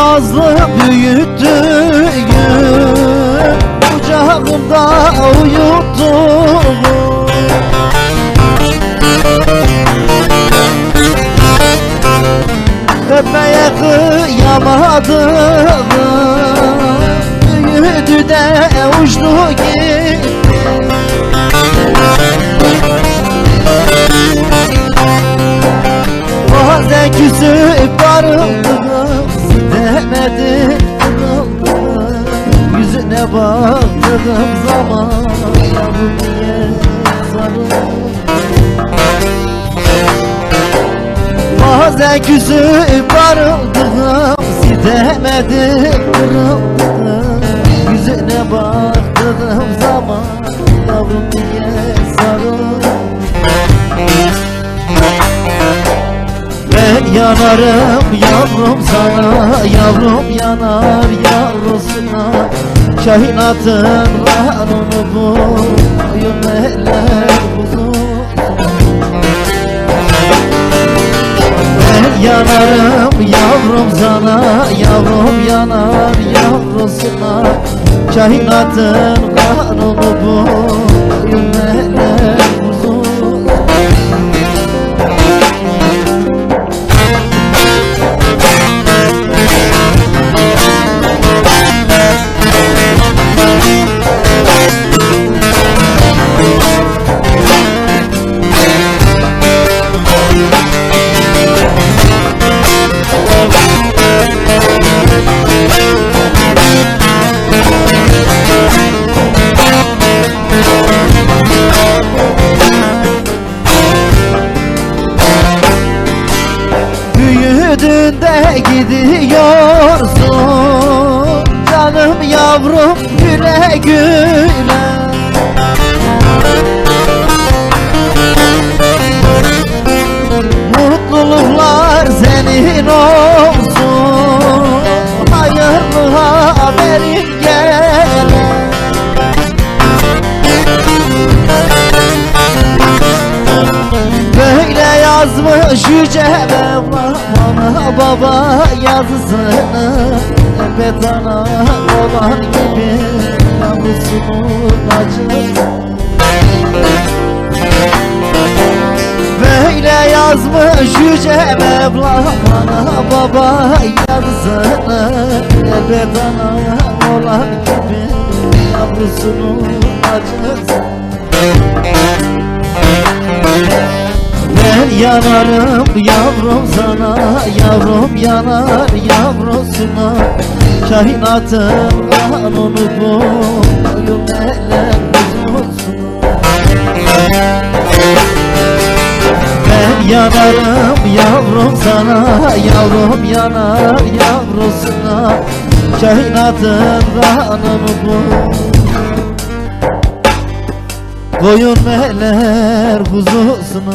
nazlı büyüttüğüm Kucağımda uyuttuğum Öpmeye kıyamadım Büyüdü de uçtu gitti. Bazen küsüp darıldım Kırıldım Yüzüne baktığım zaman Yavrum niye sarıldım Bazen küsüp darıldım Silemedim kırıldım. Yüzüne baktığım yanarım yavrum sana Yavrum yanar yavrusuna. Kainatın kanunu bu Oyun eller uzun. Ben yanarım yavrum sana Yavrum yanar yavrusuna. Kainatın kanunu Büyüdün de gidiyorsun. Canım yavrum güle güle yazmış yüce Mevla Bana baba yazısını. Elbet ana olan gibi Yavrusunun acısı Böyle yazmış yüce Mevla Bana baba yazısını. Elbet ana olan gibi Yavrusunun acısı Ben yanarım yavrum sana Yavrum yanar yavrusuna Kainatın kanunu bu bozulsun Ben yanarım yavrum sana Yavrum yanar yavrusuna Kainatın kanunu bu. Koyun meler huzusuna